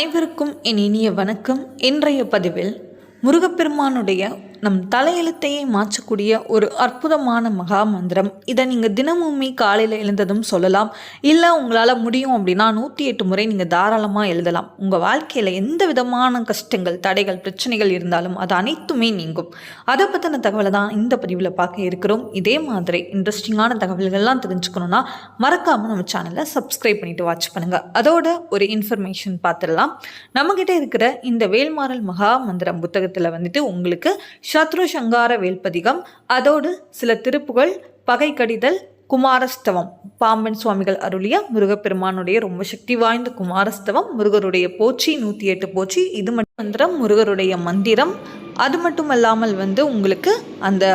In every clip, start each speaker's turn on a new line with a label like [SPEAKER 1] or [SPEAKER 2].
[SPEAKER 1] அனைவருக்கும் என் இனிய வணக்கம். இன்றைய பதிவில் முருகப்பெருமானுடைய நம் தலையெழுத்தையே மாற்றக்கூடிய ஒரு அற்புதமான மகா மந்திரம். இதை நீங்கள் தினமுமே காலையில் எழுந்ததும் சொல்லலாம். இல்லை உங்களால் முடியும் அப்படின்னா நூற்றி எட்டு முறை நீங்கள் தாராளமாக எழுதலாம். உங்கள் வாழ்க்கையில் எந்த விதமான கஷ்டங்கள் தடைகள் பிரச்சனைகள் இருந்தாலும் அது அனைத்துமே நீங்கும். அதை பற்றின தகவலை தான் இந்த பதிவில் பார்க்க இருக்கிறோம். இதே மாதிரி இன்ட்ரெஸ்டிங்கான தகவல்கள்லாம் தெரிஞ்சுக்கணுன்னா மறக்காமல் நம்ம சேனலை சப்ஸ்கிரைப் பண்ணிட்டு வாட்ச் பண்ணுங்கள் அதோட ஒரு இன்ஃபர்மேஷன் பார்த்துடலாம். நம்மக்கிட்ட இருக்கிற இந்த வேல்மாறல் மகா மந்திரம் புத்தகத்தில் வந்துட்டு உங்களுக்கு சத்ரு சங்கார வேல்பதிகம் அதோடு சில திருப்புகள் பகை கடிதல் குமாரஸ்தவம். பாம்பன் சுவாமிகள் அருளிய முருகப்பெருமானுடைய ரொம்ப சக்தி வாய்ந்த குமாரஸ்தவம் முருகருடைய போச்சி நூற்றி எட்டு போச்சி இது மட்டும் மந்திரம் முருகருடைய மந்திரம். அது மட்டும் அல்லாமல் வந்து உங்களுக்கு அந்த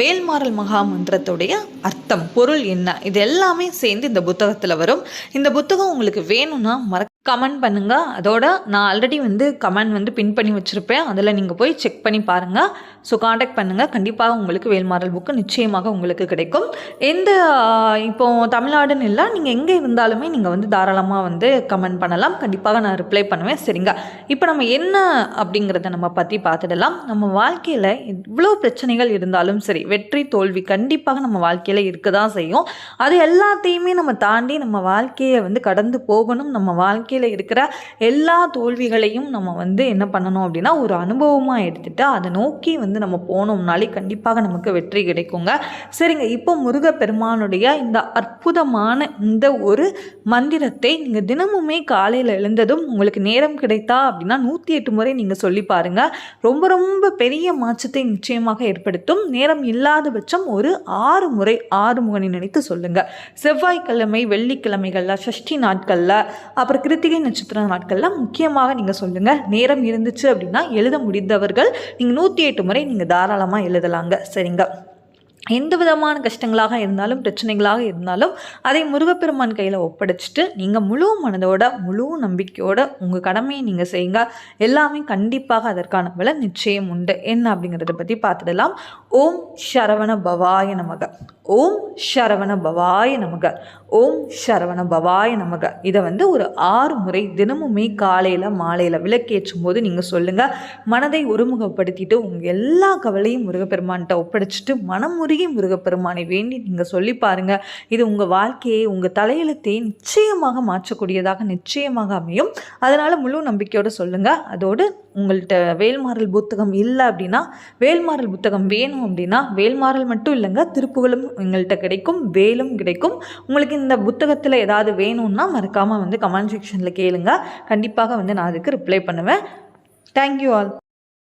[SPEAKER 1] வேல்மாறல் மகா மந்திரத்துடைய அர்த்தம் பொருள் என்ன இது எல்லாமே சேர்ந்து இந்த புத்தகத்தில் வரும். இந்த புத்தகம் உங்களுக்கு வேணும்னா மறக்க கமெண்ட் பண்ணுங்க. அதோட நான் ஆல்ரெடி வந்து கமெண்ட் வந்து பின் பண்ணி வச்சுருப்பேன். அதில் நீங்கள் போய் செக் பண்ணி பாருங்கள் ஸோ காண்டாக்ட் பண்ணுங்கள் கண்டிப்பாக உங்களுக்கு வேல்மாறல் புக்கு நிச்சயமாக உங்களுக்கு கிடைக்கும். எந்த இப்போது தமிழ்நாடுன்னு இல்லை நீங்கள் எங்கே இருந்தாலுமே நீங்கள் வந்து தாராளமாக வந்து கமெண்ட் பண்ணலாம். கண்டிப்பாக நான் ரிப்ளை பண்ணுவேன். சரிங்க. இப்போ நம்ம என்ன அப்படிங்கிறத நம்ம பற்றி பார்த்துடலாம். நம்ம வாழ்க்கையில் எவ்வளோ பிரச்சனைகள் இருந்தாலும் சரி வெற்றி தோல்வி கண்டிப்பாக நம்ம வாழ்க்கையில் இருக்க தான் செய்யும். அது எல்லாத்தையுமே நம்ம தாண்டி நம்ம வாழ்க்கையை வந்து கடந்து போகணும். நம்ம வாழ்க்கை வாழ்க்கையில் இருக்கிற எல்லா தோல்விகளையும் நம்ம வந்து என்ன பண்ணணும் அப்படின்னா ஒரு அனுபவமாக எடுத்துட்டு அதை நோக்கி வந்து நம்ம போனோம்னாலே கண்டிப்பாக நமக்கு வெற்றி கிடைக்குங்க. சரிங்க இப்போ முருகப்பெருமானுடைய இந்த அற்புதமான இந்த ஒரு மந்திரத்தை நீங்கள் தினமுமே காலையில் எழுந்ததும் உங்களுக்கு நேரம் கிடைத்தா அப்படின்னா நூற்றி எட்டு முறை நீங்கள் சொல்லி பாருங்கள் ரொம்ப ரொம்ப பெரிய மாற்றத்தை நிச்சயமாக ஏற்படுத்தும். நேரம் இல்லாத பட்சம் ஒரு ஆறு முறை ஆறு முகனை நினைத்து சொல்லுங்கள் செவ்வாய்க்கிழமை வெள்ளிக்கிழமைகளில் சஷ்டி நாட்களில் அப்புறம் கிருத்திகை நட்சத்திர நாட்களில் முக்கியமாக நீங்கள் சொல்லுங்கள் நேரம் இருந்துச்சு அப்படின்னா எழுத முடிந்தவர்கள் நீங்கள் நூற்றி எட்டு முறை நீங்கள் தாராளமாக எழுதலாங்க. சரிங்க? எந்த விதமான கஷ்டங்களாக இருந்தாலும் பிரச்சனைகளாக இருந்தாலும் அதை முருகப்பெருமான் கையில் ஒப்படைச்சிட்டு நீங்கள் முழு மனதோட முழு நம்பிக்கையோட உங்கள் கடமையை நீங்கள் செய்யுங்க. எல்லாமே கண்டிப்பாக அதற்கான விலை நிச்சயம் உண்டு. என்ன அப்படிங்கிறத பற்றி பார்த்துடலாம். ஓம் சரவண பவாய நமக. ஓம் சரவண பவாய நமக. ஓம் சரவண பவாய நமக. இதை வந்து ஒரு ஆறு முறை தினமுமே காலையில் மாலையில் விளக்கேற்றும் போது நீங்கள் சொல்லுங்கள் மனதை ஒருமுகப்படுத்திட்டு உங்கள் எல்லா கவலையும் முருகப்பெருமான்கிட்ட ஒப்படைச்சிட்டு மனமுறி உருகி முருகப்பெருமானை வேண்டி நீங்கள் சொல்லி பாருங்கள் இது உங்கள் வாழ்க்கையை உங்கள் தலையெழுத்தை நிச்சயமாக மாற்றக்கூடியதாக நிச்சயமாக அமையும். அதனால் முழு நம்பிக்கையோடு சொல்லுங்கள் அதோடு உங்கள்கிட்ட வேல்மாறல் புத்தகம் இல்லை அப்படின்னா வேல்மாறல் புத்தகம் வேணும் அப்படின்னா வேல்மாறல் மட்டும் இல்லைங்க திருப்புகளும் எங்கள்கிட்ட கிடைக்கும் வேலும் கிடைக்கும். உங்களுக்கு இந்த புத்தகத்தில் ஏதாவது வேணும்னா மறக்காமல் வந்து கமெண்ட் செக்ஷனில் கேளுங்க. கண்டிப்பாக வந்து நான் அதுக்கு ரிப்ளை பண்ணுவேன். Thank you all